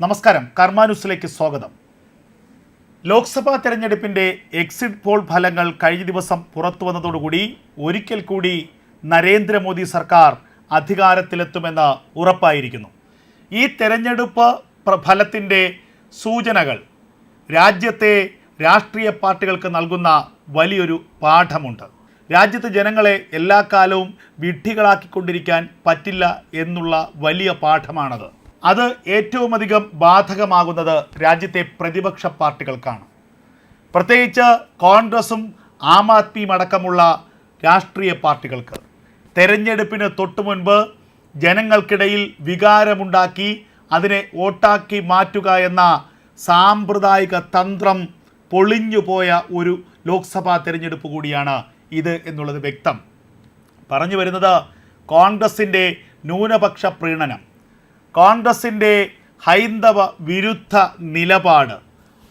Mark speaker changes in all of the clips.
Speaker 1: നമസ്കാരം. കർമാനുസിലേക്ക് സ്വാഗതം. ലോക്സഭാ തെരഞ്ഞെടുപ്പിന്റെ എക്സിറ്റ് പോൾ ഫലങ്ങൾ കഴിഞ്ഞ ദിവസം പുറത്തു വന്നതോടുകൂടി ഒരിക്കൽ കൂടി നരേന്ദ്രമോദി സർക്കാർ അധികാരത്തിലെത്തുമെന്ന് ഉറപ്പായിരിക്കുന്നു. ഈ തെരഞ്ഞെടുപ്പ് ഫലത്തിന്റെ സൂചനകൾ രാജ്യത്തെ രാഷ്ട്രീയ പാർട്ടികൾക്ക് നൽകുന്ന വലിയൊരു പാഠമുണ്ട്. രാജ്യത്തെ ജനങ്ങളെ എല്ലാ കാലവും വിഡ്ഢികളാക്കിക്കൊണ്ടിരിക്കാൻ പറ്റില്ല എന്നുള്ള വലിയ പാഠമാണത്. അത് ഏറ്റവുമധികം ബാധകമാകുന്നത് രാജ്യത്തെ പ്രതിപക്ഷ പാർട്ടികൾക്കാണ്. പ്രത്യേകിച്ച് കോൺഗ്രസും ആം ആദ്മിയും അടക്കമുള്ള രാഷ്ട്രീയ പാർട്ടികൾക്ക്. തെരഞ്ഞെടുപ്പിന് തൊട്ടു മുൻപ് ജനങ്ങൾക്കിടയിൽ വികാരമുണ്ടാക്കി അതിനെ വോട്ടാക്കി മാറ്റുക എന്ന സാമ്പ്രദായിക തന്ത്രം പൊളിഞ്ഞുപോയ ഒരു ലോക്സഭാ തെരഞ്ഞെടുപ്പ് കൂടിയാണ് ഇത് എന്നുള്ളത് വ്യക്തം. പറഞ്ഞു വരുന്നത് കോൺഗ്രസിന്റെ ന്യൂനപക്ഷ പ്രീണനം. കോൺഗ്രസിന്റെ ഹൈന്ദവ വിരുദ്ധ നിലപാട്.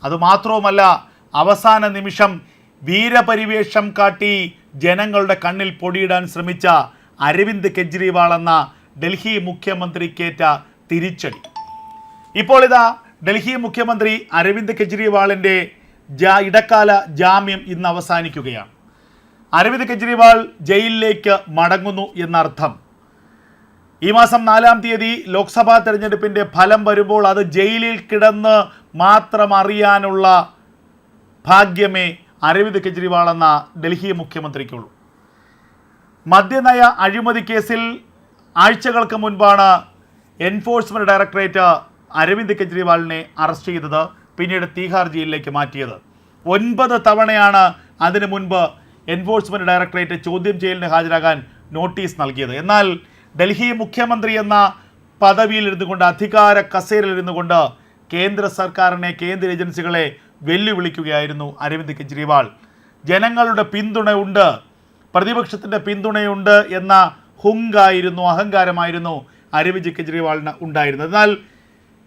Speaker 1: അതുമാത്രവുമല്ല അവസാന നിമിഷം വീരപരിവേഷം കാട്ടി ജനങ്ങളുടെ കണ്ണിൽ പൊടിയിടാൻ ശ്രമിച്ച അരവിന്ദ് കെജ്രിവാൾ എന്ന ഡൽഹി മുഖ്യമന്ത്രിക്കേറ്റ തിരിച്ചടി. ഇപ്പോൾ ഇതാ ഡൽഹി മുഖ്യമന്ത്രി അരവിന്ദ് കെജ്രിവാളിന്റെ ജാ ഇടക്കാല ജാമ്യം ഇന്ന് അവസാനിക്കുകയാണ്. അരവിന്ദ് കെജ്രിവാൾ ജയിലിലേക്ക് മടങ്ങുന്നു എന്നർത്ഥം. ഈ മാസം നാലാം തീയതി ലോക്സഭാ തെരഞ്ഞെടുപ്പിന്റെ ഫലം വരുമ്പോൾ അത് ജയിലിൽ കിടന്ന് മാത്രം അറിയാനുള്ള ഭാഗ്യമേ അരവിന്ദ് കെജ്രിവാൾ എന്ന ഡൽഹി മുഖ്യമന്ത്രിക്കുള്ളൂ. മദ്യനയ അഴിമതി കേസിൽ ആഴ്ചകൾക്ക് മുൻപാണ് എൻഫോഴ്സ്മെന്റ് ഡയറക്ടറേറ്റ് അരവിന്ദ് കെജ്രിവാളിനെ അറസ്റ്റ് ചെയ്തത് പിന്നീട് തീഹാർ ജയിലിലേക്ക് മാറ്റിയത്. ഒൻപത് തവണയാണ് അതിനു മുൻപ് എൻഫോഴ്സ്മെന്റ് ഡയറക്ടറേറ്റ് ചോദ്യം ചെയ്യലിന് ഹാജരാകാൻ നോട്ടീസ് നൽകിയത്. എന്നാൽ ഡൽഹി മുഖ്യമന്ത്രി എന്ന പദവിയിൽ ഇരുന്നുകൊണ്ട് അധികാര കസേരയിൽ ഇരുന്നുകൊണ്ട് കേന്ദ്ര സർക്കാരിനെ കേന്ദ്ര ഏജൻസികളെ വെല്ലുവിളിക്കുകയായിരുന്നു അരവിന്ദ് കെജ്രിവാൾ. ജനങ്ങളുടെ പിന്തുണയുണ്ട് പ്രതിപക്ഷത്തിന്റെ പിന്തുണയുണ്ട് എന്ന ഹുങ്കായിരുന്നു അഹങ്കാരമായിരുന്നു അരവിന്ദ് കെജ്രിവാളിന് ഉണ്ടായിരുന്നത്. എന്നാൽ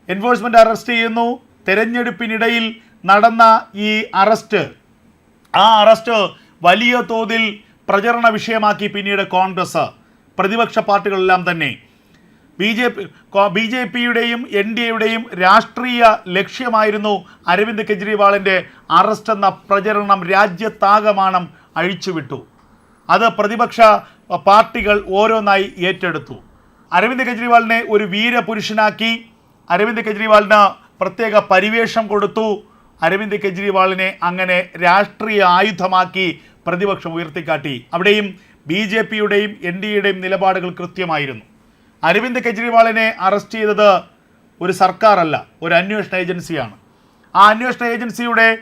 Speaker 1: എൻഫോഴ്സ്മെന്റ് അറസ്റ്റ് ചെയ്യുന്നു. തെരഞ്ഞെടുപ്പിനിടയിൽ നടന്ന ഈ അറസ്റ്റ് ആ അറസ്റ്റ് വലിയ തോതിൽ പ്രചരണ വിഷയമാക്കി പിന്നീട് കോൺഗ്രസ്. പ്രതിപക്ഷ പാർട്ടികളെല്ലാം തന്നെ. B J P B J പിയുടെയും എൻ ഡി എയുടെയും രാഷ്ട്രീയ ലക്ഷ്യമായിരുന്നു അരവിന്ദ് കെജ്രിവാളിന്റെ അറസ്റ്റ് എന്ന പ്രചരണം രാജ്യത്താകമാനം അഴിച്ചുവിട്ടു. അത് പ്രതിപക്ഷ പാർട്ടികൾ ഓരോന്നായി ഏറ്റെടുത്തു. അരവിന്ദ് കെജ്രിവാളിനെ ഒരു വീരപുരുഷനാക്കി അരവിന്ദ് കെജ്രിവാളിന് പ്രത്യേക പരിവേഷം കൊടുത്തു അരവിന്ദ് കെജ്രിവാളിനെ അങ്ങനെ രാഷ്ട്രീയ ആയുധമാക്കി പ്രതിപക്ഷം ഉയർത്തിക്കാട്ടി. അവിടെയും ബി ജെ പിയുടെയും എൻ ഡി എയുടെയും നിലപാടുകൾ കൃത്യമായിരുന്നു. അരവിന്ദ് കെജ്രിവാളിനെ അറസ്റ്റ് ചെയ്തത് ഒരു സർക്കാരല്ല ഒരു അന്വേഷണ ഏജൻസിയാണ്. ആ അന്വേഷണ ഏജൻസിയുടെ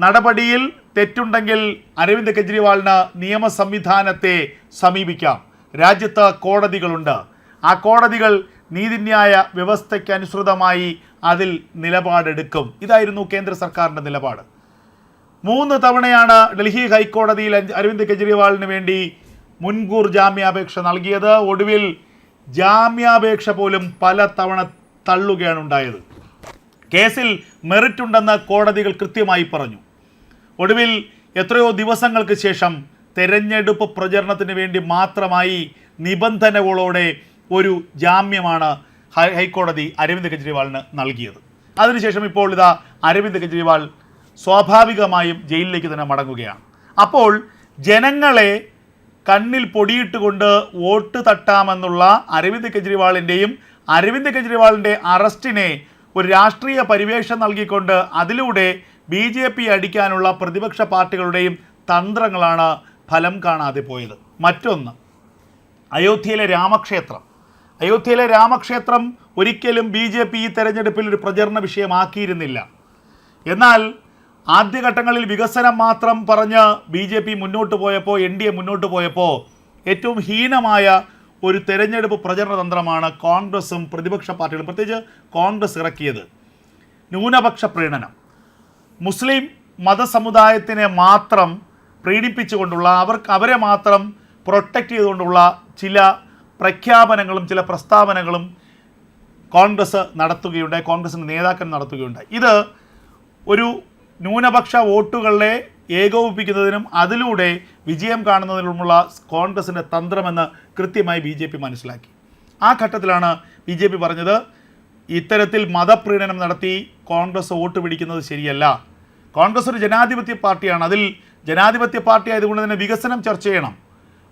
Speaker 1: നടപടിയിൽ തെറ്റുണ്ടെങ്കിൽ അരവിന്ദ് കെജ്രിവാളിന് നിയമ സംവിധാനത്തെ സമീപിക്കാം. രാജ്യത്ത് കോടതികളുണ്ട്. ആ കോടതികൾ നീതിന്യായ വ്യവസ്ഥയ്ക്ക് അനുസൃതമായി അതിൽ നിലപാടെടുക്കും. ഇതായിരുന്നു കേന്ദ്ര സർക്കാരിന്റെ നിലപാട്. മൂന്ന് തവണയാണ് ഡൽഹി ഹൈക്കോടതിയിൽ അരവിന്ദ് കെജ്രിവാളിന് വേണ്ടി മുൻകൂർ ജാമ്യാപേക്ഷ നൽകിയത്. ഒടുവിൽ ജാമ്യാപേക്ഷ പോലും പല തവണ തള്ളുകയാണ് ഉണ്ടായത്. കേസിൽ മെറിറ്റ് ഉണ്ടെന്ന് കോടതികൾ കൃത്യമായി പറഞ്ഞു. ഒടുവിൽ എത്രയോ ദിവസങ്ങൾക്ക് ശേഷം തെരഞ്ഞെടുപ്പ് പ്രചരണത്തിന് വേണ്ടി മാത്രമായി നിബന്ധനകളോടെ ഒരു ജാമ്യമാണ് ഹൈക്കോടതി അരവിന്ദ് കെജ്രിവാളിന് നൽകിയത്. അതിനുശേഷം ഇപ്പോൾ ഇതാ അരവിന്ദ് കെജ്രിവാൾ സ്വാഭാവികമായും ജയിലിലേക്ക് തന്നെ മടങ്ങുകയാണ്. അപ്പോൾ ജനങ്ങളെ കണ്ണിൽ പൊടിയിട്ടുകൊണ്ട് വോട്ട് തട്ടാമെന്നുള്ള അരവിന്ദ് കെജ്രിവാളിന്റെയും അരവിന്ദ് കെജ്രിവാളിന്റെ അറസ്റ്റിനെ ഒരു രാഷ്ട്രീയ പരിവേഷം നൽകിക്കൊണ്ട് അതിലൂടെ ബി ജെ പി അടിക്കാനുള്ള പ്രതിപക്ഷ പാർട്ടികളുടെയും തന്ത്രങ്ങളാണ് ഫലം കാണാതെ പോയത്. മറ്റൊന്ന് അയോധ്യയിലെ രാമക്ഷേത്രം. അയോധ്യയിലെ രാമക്ഷേത്രം ഒരിക്കലും ബി ജെ പി ഈ തെരഞ്ഞെടുപ്പിൽ ഒരു പ്രചരണ വിഷയമാക്കിയിരുന്നില്ല. എന്നാൽ ആദ്യഘട്ടങ്ങളിൽ വികസനം മാത്രം പറഞ്ഞ് ബി ജെ പി മുന്നോട്ട് പോയപ്പോൾ എൻ ഡി എ മുന്നോട്ട് പോയപ്പോൾ ഏറ്റവും ഹീനമായ ഒരു തെരഞ്ഞെടുപ്പ് പ്രചരണ തന്ത്രമാണ് കോൺഗ്രസും പ്രതിപക്ഷ പാർട്ടികളും പ്രത്യേകിച്ച് കോൺഗ്രസ് ഇറക്കിയത്. ന്യൂനപക്ഷ പ്രീണനം. മുസ്ലിം മതസമുദായത്തിനെ മാത്രം പ്രീണിപ്പിച്ചുകൊണ്ടുള്ള അവർക്ക് അവരെ മാത്രം പ്രൊട്ടക്റ്റ് ചെയ്തുകൊണ്ടുള്ള ചില പ്രഖ്യാപനങ്ങളും ചില പ്രസ്താവനകളും കോൺഗ്രസ് നടത്തുകയുണ്ടായി കോൺഗ്രസിന്റെ നേതാക്കൾ നടത്തുകയുണ്ടായി. ഇത് ഒരു ന്യൂനപക്ഷ വോട്ടുകളെ ഏകോപിപ്പിക്കുന്നതിനും അതിലൂടെ വിജയം കാണുന്നതിനുമുള്ള കോൺഗ്രസിന്റെ തന്ത്രമെന്ന് കൃത്യമായി ബി ജെ പി മനസ്സിലാക്കി. ആ ഘട്ടത്തിലാണ് ബി ജെ പി പറഞ്ഞത് ഇത്തരത്തിൽ മതപ്രീണനം നടത്തി കോൺഗ്രസ് വോട്ട് പിടിക്കുന്നത് ശരിയല്ല. കോൺഗ്രസ് ഒരു ജനാധിപത്യ പാർട്ടിയാണ്. അതിൽ ജനാധിപത്യ പാർട്ടി ആയതുകൊണ്ട് തന്നെ വികസനം ചർച്ച ചെയ്യണം.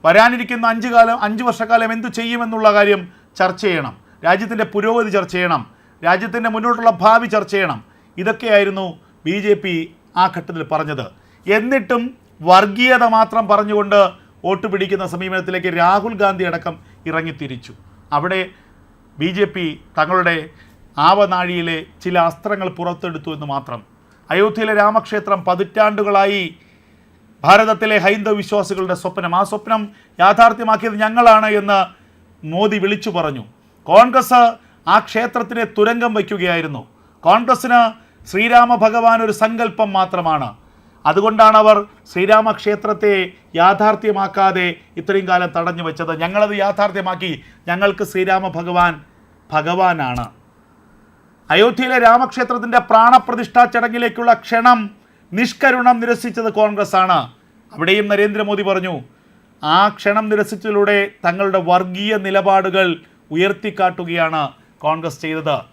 Speaker 1: വരാനിരിക്കുന്ന അഞ്ച് കാലം അഞ്ച് വർഷക്കാലം എന്തു ചെയ്യുമെന്നുള്ള കാര്യം ചർച്ച ചെയ്യണം. രാജ്യത്തിന്റെ പുരോഗതി ചർച്ച ചെയ്യണം. രാജ്യത്തിന്റെ മുന്നോട്ടുള്ള ഭാവി ചർച്ച ചെയ്യണം. ഇതൊക്കെയായിരുന്നു ബി ജെ പി ആ ഘട്ടത്തിൽ പറഞ്ഞത്. എന്നിട്ടും വർഗീയത മാത്രം പറഞ്ഞുകൊണ്ട് വോട്ട് പിടിക്കുന്ന സമീപനത്തിലേക്ക് രാഹുൽ ഗാന്ധി അടക്കം ഇറങ്ങി തിരിച്ചു. അവിടെ ബി ജെ പി തങ്ങളുടെ ആവനാഴിയിലെ ചില അസ്ത്രങ്ങൾ പുറത്തെടുത്തു എന്ന് മാത്രം. അയോധ്യയിലെ രാമക്ഷേത്രം പതിറ്റാണ്ടുകളായി ഭാരതത്തിലെ ഹൈന്ദവ വിശ്വാസികളുടെ സ്വപ്നം. ആ സ്വപ്നം യാഥാർത്ഥ്യമാക്കിയത് ഞങ്ങളാണ് എന്ന് മോദി വിളിച്ചു പറഞ്ഞു. കോൺഗ്രസ് ആ ക്ഷേത്രത്തിനെ തുരങ്കം വയ്ക്കുകയായിരുന്നു. കോൺഗ്രസ്സിന് ശ്രീരാമ ഭഗവാൻ ഒരു സങ്കല്പം മാത്രമാണ്. അതുകൊണ്ടാണ് അവർ ശ്രീരാമക്ഷേത്രത്തെ യാഥാർത്ഥ്യമാക്കാതെ ഇത്രയും കാലം തടഞ്ഞു വെച്ചത്. ഞങ്ങളത് യാഥാർത്ഥ്യമാക്കി. ഞങ്ങൾക്ക് ശ്രീരാമ ഭഗവാൻ ഭഗവാനാണ്. അയോധ്യയിലെ രാമക്ഷേത്രത്തിന്റെ പ്രാണപ്രതിഷ്ഠാ ചടങ്ങിലേക്കുള്ള ക്ഷണം നിഷ്കരുണം നിരസിച്ചത് കോൺഗ്രസ് ആണ് അവിടെയും നരേന്ദ്രമോദി പറഞ്ഞു ആ ക്ഷണം നിരസിച്ചതിലൂടെ തങ്ങളുടെ വർഗീയ നിലപാടുകൾ ഉയർത്തിക്കാട്ടുകയാണ് കോൺഗ്രസ് ചെയ്തത്.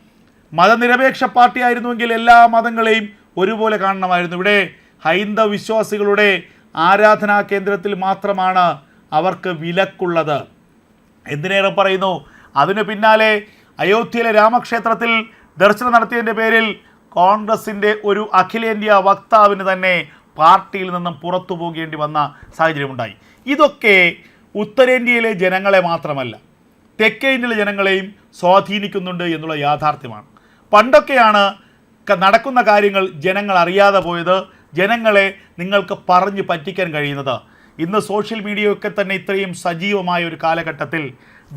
Speaker 1: മതനിരപേക്ഷ പാർട്ടിയായിരുന്നുവെങ്കിൽ എല്ലാ മതങ്ങളെയും ഒരുപോലെ കാണണമായിരുന്നു. ഇവിടെ ഹൈന്ദവ വിശ്വാസികളുടെ ആരാധനാ കേന്ദ്രത്തിൽ മാത്രമാണ് അവർക്ക് വിലക്കുള്ളത്. എന്തിനേറെ പറയുന്നു? അതിനു പിന്നാലെ അയോധ്യയിലെ രാമക്ഷേത്രത്തിൽ ദർശനം നടത്തിയതിന്റെ പേരിൽ കോൺഗ്രസിന്റെ ഒരു അഖിലേന്ത്യാ വക്താവിന് തന്നെ പാർട്ടിയിൽ നിന്നും പുറത്തു പോകേണ്ടി വന്ന സാഹചര്യമുണ്ടായി. ഇതൊക്കെ ഉത്തരേന്ത്യയിലെ ജനങ്ങളെ മാത്രമല്ല തെക്കേ ഇന്ത്യയിലെ ജനങ്ങളെയും സ്വാധീനിക്കുന്നുണ്ട് എന്നുള്ള യാഥാർത്ഥ്യമാണ്. പണ്ടൊക്കെയാണ് നടക്കുന്ന കാര്യങ്ങൾ ജനങ്ങൾ അറിയാതെ പോയത് ജനങ്ങളെ നിങ്ങൾക്ക് പറഞ്ഞ് പറ്റിക്കാൻ കഴിയുന്നത്. ഇന്ന് സോഷ്യൽ മീഡിയയൊക്കെ തന്നെ ഇത്രയും സജീവമായ ഒരു കാലഘട്ടത്തിൽ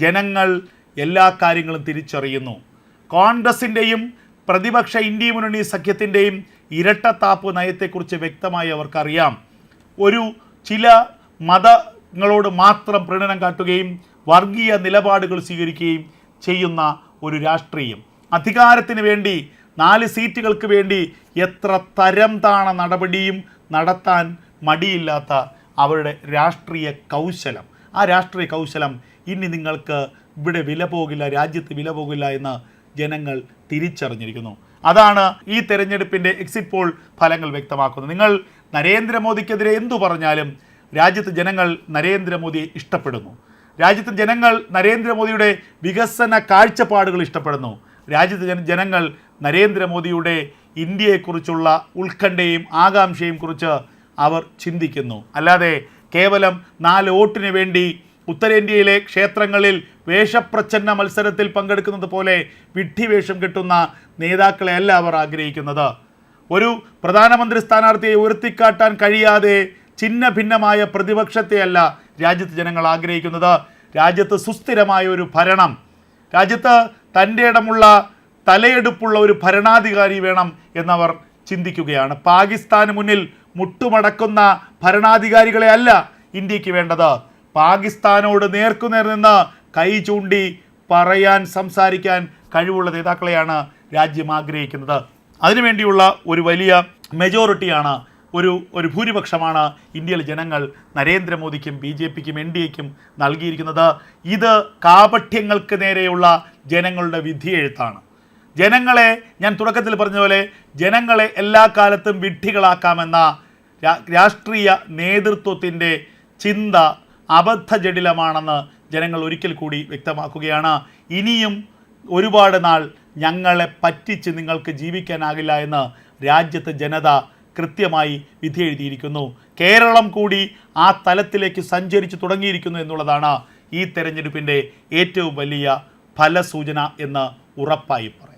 Speaker 1: ജനങ്ങൾ എല്ലാ കാര്യങ്ങളും തിരിച്ചറിയുന്നു. കോൺഗ്രസിന്റെയും പ്രതിപക്ഷ ഇന്ത്യ മുന്നണി സഖ്യത്തിന്റെയും ഇരട്ടത്താപ്പ് നയത്തെക്കുറിച്ച് വ്യക്തമായി അവർക്കറിയാം. ഒരു ചില മതങ്ങളോട് മാത്രം പ്രീണനം കാട്ടുകയും വർഗീയ നിലപാടുകൾ സ്വീകരിക്കുകയും ചെയ്യുന്ന ഒരു രാഷ്ട്രീയം. അധികാരത്തിന് വേണ്ടി നാല് സീറ്റുകൾക്ക് വേണ്ടി എത്ര തരം താണ നടപടിയും നടത്താൻ മടിയില്ലാത്ത അവരുടെ രാഷ്ട്രീയ കൗശലം. ആ രാഷ്ട്രീയ കൗശലം ഇനി നിങ്ങൾക്ക് ഇവിടെ വില പോകില്ല രാജ്യത്ത് വില പോകില്ല എന്ന് ജനങ്ങൾ തിരിച്ചറിഞ്ഞിരിക്കുന്നു. അതാണ് ഈ തെരഞ്ഞെടുപ്പിന്റെ എക്സിറ്റ് പോൾ ഫലങ്ങൾ വ്യക്തമാക്കുന്നത്. നിങ്ങൾ നരേന്ദ്രമോദിക്കെതിരെ എന്തു പറഞ്ഞാലും രാജ്യത്ത് ജനങ്ങൾ നരേന്ദ്രമോദിയെ ഇഷ്ടപ്പെടുന്നു. രാജ്യത്തെ ജനങ്ങൾ നരേന്ദ്രമോദിയുടെ വികസന കാഴ്ചപ്പാടുകൾ ഇഷ്ടപ്പെടുന്നു. രാജ്യത്തെ ജന ജനങ്ങൾ നരേന്ദ്രമോദിയുടെ ഇന്ത്യയെക്കുറിച്ചുള്ള ഉത്കണ്ഠയും ആകാംക്ഷയും കുറിച്ച് അവർ ചിന്തിക്കുന്നു. അല്ലാതെ കേവലം നാല് വോട്ടിന് വേണ്ടി ഉത്തരേന്ത്യയിലെ ക്ഷേത്രങ്ങളിൽ വേഷപ്രച്ഛന്ന മത്സരത്തിൽ പങ്കെടുക്കുന്നത് പോലെ വിഡ്ഢിവേഷം കിട്ടുന്ന നേതാക്കളെ അല്ല അവർ ആഗ്രഹിക്കുന്നത്. ഒരു പ്രധാനമന്ത്രി സ്ഥാനാർത്ഥിയെ ഉയർത്തിക്കാട്ടാൻ കഴിയാതെ ചിഹ്ന ഭിന്നമായ പ്രതിപക്ഷത്തെയല്ല രാജ്യത്ത് ജനങ്ങൾ ആഗ്രഹിക്കുന്നത്. രാജ്യത്ത് സുസ്ഥിരമായ ഒരു ഭരണം. രാജ്യത്ത് തന്റെ ഇടമുള്ള തലയെടുപ്പുള്ള ഒരു ഭരണാധികാരി വേണം എന്നവർ ചിന്തിക്കുകയാണ്. പാകിസ്ഥാന് മുന്നിൽ മുട്ടുമടക്കുന്ന ഭരണാധികാരികളെ അല്ല ഇന്ത്യയ്ക്ക് വേണ്ടത്. പാകിസ്ഥാനോട് നേർക്കുനേർ നിന്ന് കൈ ചൂണ്ടി പറയാൻ സംസാരിക്കാൻ കഴിവുള്ള നേതാക്കളെയാണ് രാജ്യം ആഗ്രഹിക്കുന്നത്. അതിനുവേണ്ടിയുള്ള ഒരു വലിയ മെജോറിറ്റിയാണ് ഒരു ഒരു ഭൂരിപക്ഷമാണ് ഇന്ത്യയിലെ ജനങ്ങൾ നരേന്ദ്രമോദിക്കും ബി ജെ പിക്കും എൻ ഡി എക്കും നൽകിയിരിക്കുന്നത്. ഇത് കാപഠ്യങ്ങൾക്ക് നേരെയുള്ള ജനങ്ങളുടെ വിധിയെഴുത്താണ്. ജനങ്ങളെ ഞാൻ തുടക്കത്തിൽ പറഞ്ഞ പോലെ ജനങ്ങളെ എല്ലാ കാലത്തും വിഡ്ഢികളാക്കാമെന്ന രാഷ്ട്രീയ നേതൃത്വത്തിന്റെ ചിന്ത അബദ്ധജടിലമാണെന്ന് ജനങ്ങൾ ഒരിക്കൽ കൂടി വ്യക്തമാക്കുകയാണ്. ഇനിയും ഒരുപാട് നാൾ ഞങ്ങളെ പറ്റിച്ച് നിങ്ങൾക്ക് ജീവിക്കാനാകില്ല എന്ന് രാജ്യത്തെ ജനത കൃത്യമായി വിധി എഴുതിയിരിക്കുന്നു കേരളം കൂടി ആ തലത്തിലേക്ക് സഞ്ചരിച്ചു തുടങ്ങിയിരിക്കുന്നു എന്നുള്ളതാണ് ഈ തെരഞ്ഞെടുപ്പിന്റെ ഏറ്റവും വലിയ ഫലസൂചന എന്ന് ഉറപ്പായി പറയും.